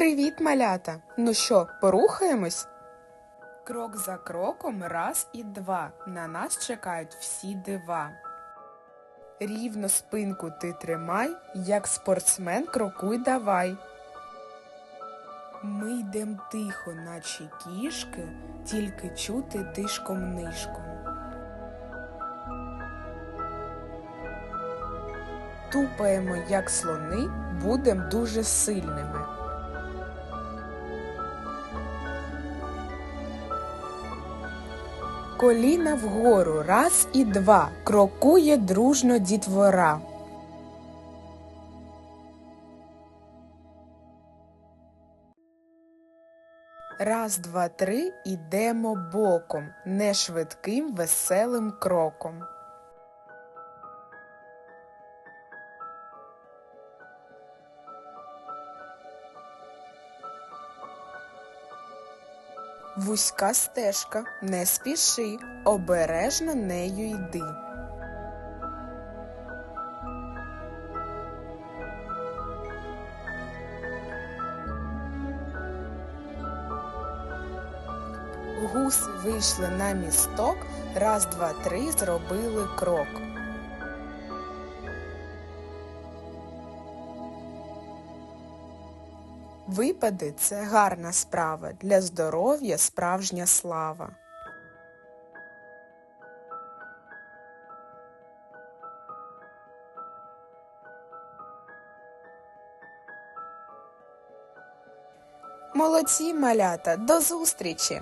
Привіт, малята! Ну що, порухаємось? Крок за кроком, раз і два. На нас чекають всі дива. Рівно спинку ти тримай, як спортсмен крокуй давай. Ми йдем тихо, наче кішки, тільки чути дишком нишком. Тупаємо, як слони, будем дуже сильними. Коліна вгору, раз і два, крокує дружно дітвора. Раз, два, три, ідемо боком, не швидким, веселим кроком. Вузька стежка, не спіши, обережно нею йди. Гуси вийшли на місток, раз, два, три зробили крок. Випади це гарна справа, для здоров'я справжня слава. Молодці, малята, до зустрічі!